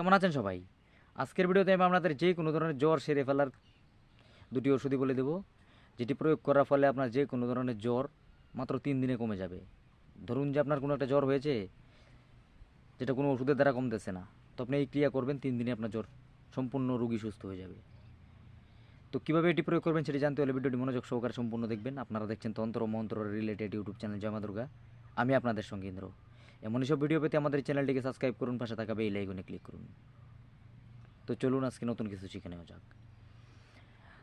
কেমন আছেন সবাই? আজকের ভিডিওতে আমি আপনাদের যে কোনো ধরনের জ্বর সেরে ফেলার দুটি ওষুধই বলে দেবো। যেটি প্রয়োগ করার ফলে আপনার যে কোনো ধরনের জ্বর মাত্র তিন দিনে কমে যাবে। ধরুন যে আপনার কোনো একটা জ্বর হয়েছে, যেটা কোনো ওষুধের দ্বারা কমতেছে না। তো আপনি এই ক্রিয়া করবেন, তিন দিনে আপনার জ্বর সম্পূর্ণ রোগী সুস্থ হয়ে যাবে। তো কীভাবে এটি প্রয়োগ করবেন সেটি জানতে হলে ভিডিওটি মনোযোগ সহকারে সম্পূর্ণ দেখবেন। আপনারা দেখছেন তন্ত্র মন্ত্র রিলেটেড ইউটিউব চ্যানেল জমা দুর্গা। আমি আপনাদের সঙ্গে ইন্দ্র এমনই সব ভিডিও পেতে আমাদের চ্যানেলটিকে সাবস্ক্রাইব করুন, পাশে থাকা এই লাইকনে ক্লিক করুন। তো চলুন আজকে নতুন কিছু শিখে নেওয়া যাক।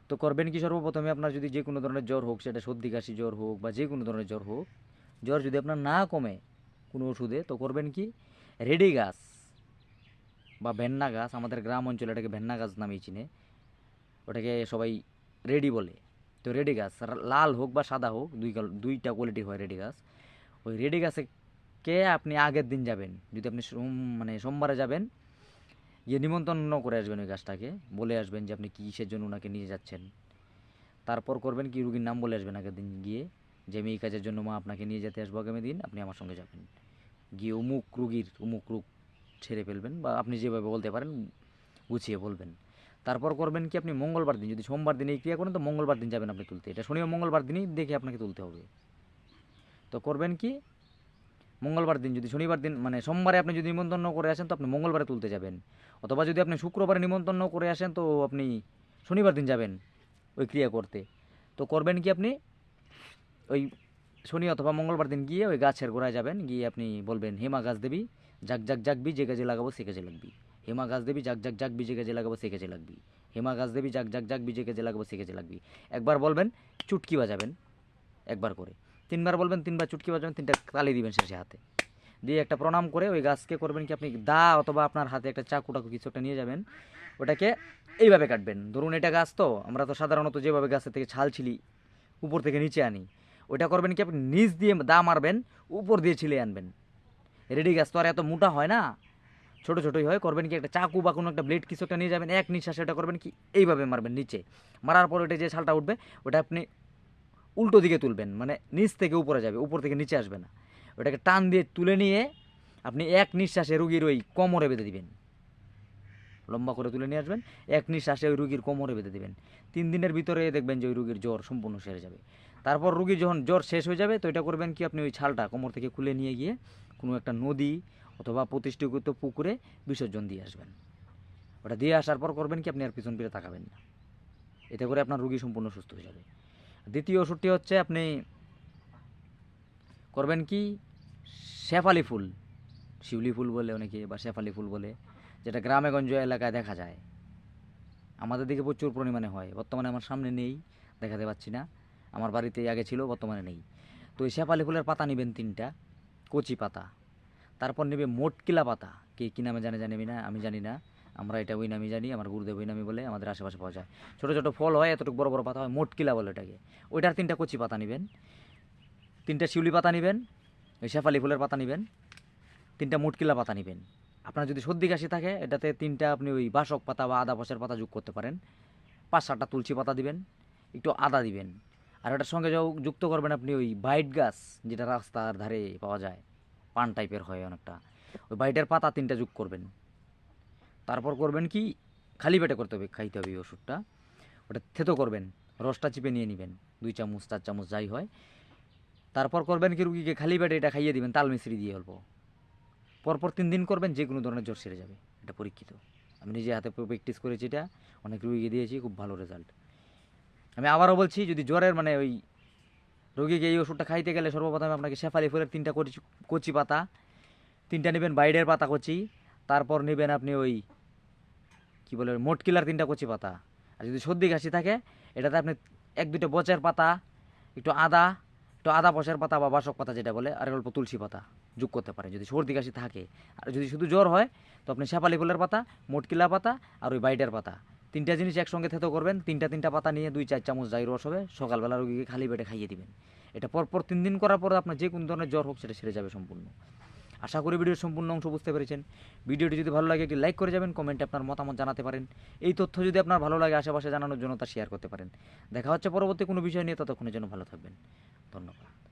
তো করবেন কি সর্বপ্রথমে আপনার যদি যে কোনো ধরনের জ্বর হোক, সেটা সর্দি, কাশি জ্বর হোক বা যে কোনো ধরনের জ্বর হোক, জ্বর যদি আপনার না কমে কোনো ওষুধে, তো করবেন কি? রেডি গাছ বা ভেন্না গাছ, আমাদের গ্রাম অঞ্চলে এটাকে ভেন্না গাছ নামেই চিনে। ওটাকে সবাই রেডি বলে। তো রেডি গাছ লাল হোক বা সাদা হোক, দুই দুইটা কোয়ালিটি হয় রেডি গাছ। ওই রেডি গাছে কে আপনি আগের দিন যাবেন। যদি আপনি সোম- মানে সোমবারে যাবেন, গিয়ে নিমন্ত্রণ করে আসবেন ওই গাছটাকে, বলে আসবেন যে আপনি কিসের জন্য ওনাকে নিয়ে যাচ্ছেন। তারপর করবেন কি, রুগীর নাম বলে আসবেন আগের দিন গিয়ে, যে আমি এই কাজের জন্য মা আপনাকে নিয়ে যেতে আসব আগামী দিন, আপনি আমার সঙ্গে যাবেন। গিয়ে অমুক রুগীর, অমুক রোগ ছেড়ে ফেলবেন বা আপনি যেভাবে বলতে পারেন, গুছিয়ে বলবেন। তারপর করবেন কি, আপনি মঙ্গলবার দিন, যদি সোমবার দিনে এই ক্রিয়া করেন, তো মঙ্গলবার দিন যাবেন আপনি তুলতে। এটা শনি ও মঙ্গলবার দিনই দেখে আপনাকে তুলতে হবে। তো করবেন কি মঙ্গলবার দিন, যদি শনিবার দিন মানে সোমবারে আপনি যদি নিমন্ত্রণ করে আসেন তো আপনি মঙ্গলবারে তুলতে যাবেন। অথবা যদি আপনি শুক্রবারে নিমন্ত্রণ করে আসেন তো আপনি শনিবার দিন যাবেন ওই ক্রিয়া করতে। তো করবেন কি আপনি? ওই শনি অথবা মঙ্গলবার দিন গিয়ে ওই গাছের গোড়ায় যাবেন, গিয়ে আপনি বলবেন, হেমা গাছ দেবী জাক জাক জাকবি যে কাজে লাগাবো সে কাজে লাগবি। হেমা গাছ দেবী জাক জাক জাকবি যে কাজে লাগাবো সে কাজে লাগবি। হেমা গাছ দেবী জাক জাক জাকবি যে কাজে লাগাবো সে কাজে লাগবি। একবার বলবেন, চুটকি বাজাবেন, একবার করে। তিনবার বলবেন, তিনবার চুটকি বাজাবেন, তিনটা তালি দিবেন শেষে হাতে। দিয়ে একটা প্রণাম করে ওই গাছকে করবেন কি আপনি দা অথবা আপনার হাতে একটা চাকু টাকু কিছু একটা নিয়ে যাবেন, ওটাকে এইভাবে কাটবেন। ধরুন এটা গাছ তো, আমরা তো সাধারণত যেভাবে গাছের থেকে ছাল ছিলি, উপর থেকে নিচে আনি ওইটা করবেন কি আপনি নিচ দিয়ে দা মারবেন, উপর দিয়ে ছিলে আনবেন। রেডি গাছ তো আর এত মোটা হয় না। ছোটো ছোটোই হয়, করবেন কি একটা চাকু বা কোনো একটা ব্লেড কিছু একটা নিয়ে যাবেন, এক নিঃশ্বাসে ওটা করবেন কি, এইভাবে মারবেন নিচে। মারার পর ওইটা যে ছালটা উঠবে, ওটা আপনি উল্টো দিকে তুলবেন মানে নিচ থেকে উপরে যাবে, উপর থেকে নিচে আসবে না। ওটাকে টান দিয়ে তুলে নিয়ে আপনি এক নিঃশ্বাসে রুগীর ওই কোমরে বেঁধে দিবেন। লম্বা করে তুলে নিয়ে আসবেন, এক নিঃশ্বাসে ওই রুগীর কোমরে বেঁধে দিবেন। তিন দিনের ভিতরে দেখবেন যে ওই রুগীর জ্বর সম্পূর্ণ সেরে যাবে। তারপর রুগীর যখন জ্বর শেষ হয়ে যাবে, তো এটা করবেন কি, আপনি ওই ছালটা কোমর থেকে খুলে নিয়ে গিয়ে কোনো একটা নদী অথবা প্রতিষ্ঠিত পুকুরে বিসর্জন দিয়ে আসবেন। ওটা দিয়ে আসার পর করবেন কি, আপনি আর পিছন ফিরে তাকাবেন না। এতে করে আপনার রুগী সম্পূর্ণ সুস্থ হয়ে যাবে। দ্বিতীয় ওষুধটি হচ্ছে আপনি করবেন কি? শেফালি ফুল। শিউলি ফুল বলে অনেকে, বা শেফালি ফুল বলে, যেটা গ্রামেগঞ্জ এলাকায় দেখা যায়। আমাদের দিকে প্রচুর পরিমাণে হয়। বর্তমানে আমার সামনে নেই, দেখাতে পাচ্ছি না। আমার বাড়িতে আগে ছিল, বর্তমানে নেই। তো এই শেফালি ফুলের পাতা নেবেন তিনটা। কচি পাতা। তারপর নেবে মোটকিলা পাতা। কে কী নামে জানে জানি না, আমি জানি না। আমরা এটা ওই নামই জানি, আমার গুরুদেব ওই নামই বলে আমাদের আশেপাশে পাওয়া যায়। ছোটো ছোটো ফল হয়, এতটুকু বড় বড় পাতা হয় মোটকিলা বলে এটাকে? ওইটার তিনটা কচি পাতা নেবেন, তিনটা শিউলি পাতা নেবেন, ওই শেফালি ফুলের পাতা নেবেন, তিনটা মুটকিলা পাতা নেবেন। আপনার যদি সর্দি কাশি থাকে, এটাতে তিনটা আপনি ওই বাসক পাতা বা আদা বসের পাতা যোগ করতে পারেন। পাঁচ সাতটা তুলসী পাতা দিবেন, একটু আদা দিবেন। আর এটার সঙ্গে যুক্ত করবেন আপনি ওই বাইট গাছ, যেটা রাস্তার ধারে পাওয়া যায়, পান টাইপের হয় অনেকটা। ওই বাইটের পাতা তিনটা যোগ করবেন। তারপর করবেন কি? খালি পেটে করতে হবে, খাইতে হবে এই ওষুধটা। ওটা থেতো করবেন, রসটা চিপে নিয়ে নেবেন, দুই চামচ, চার চামচ যাই হয়। তারপর করবেন কি রুগীকে খালি পেটে এটা খাইয়ে দিবেন, তাল মিশ্রি দিয়ে অল্প। পরপর তিন দিন করবেন, যে কোনো ধরনের জ্বর সেরে যাবে, এটা পরীক্ষিত। আমি নিজে হাতে প্র্যাকটিস করেছি এটা, অনেক রুগীকে দিয়েছি, খুব ভালো রেজাল্ট আমি আবারও বলছি, যদি জ্বরের মানে ওই রোগীকে এই ওষুধটা খাইতে গেলে সর্বপ্রথমে আপনাকে শেফালি ফুলের তিনটা কচি কচি পাতা, তিনটা নেবেন বাইরের পাতা কচি, তারপর নেবেন আপনি ওই কি বলে মোটকিলার তিনটা কচি পাতা। আর যদি সর্দি কাশি থাকে, এটাতে আপনি এক দুটো বচের পাতা, একটু আদা একটু আদা পশের পাতা বা বাসক পাতা যেটা বলে, আর অল্প তুলসী পাতা যোগ করতে পারেন যদি সর্দি কাশি থাকে। আর যদি শুধু জ্বর হয়, তো আপনি শেফালি ফুলের পাতা মোটকিলা পাতা আর ওই বাইটের পাতা। তিনটা জিনিস একসঙ্গে থেতো করবেন, তিনটা তিনটা পাতা নিয়ে দুই চার চামচ যাই রস হবে, সকালবেলা রোগীকে খালি পেটে খাইয়ে দিবেন। এটা পরপর তিন দিন করার পর আপনার যে কোনো ধরনের জ্বর হোক, সেটা সেরে যাবে সম্পূর্ণ। আশা করি ভিডিওর সম্পূর্ণ অংশ বুঝতে পেরেছেন। ভিডিওটি যদি ভালো লাগে, একটি লাইক করে যাবেন, কমেন্টে আপনার মতামত জানাতে পারেন। এই তথ্য যদি আপনার ভালো লাগে, আশেপাশে জানানোর জন্য তা শেয়ার করতে পারেন। দেখা হচ্ছে পরবর্তী কোনো বিষয় নিয়ে, ততক্ষণের জন্য ভালো থাকবেন। ধন্যবাদ।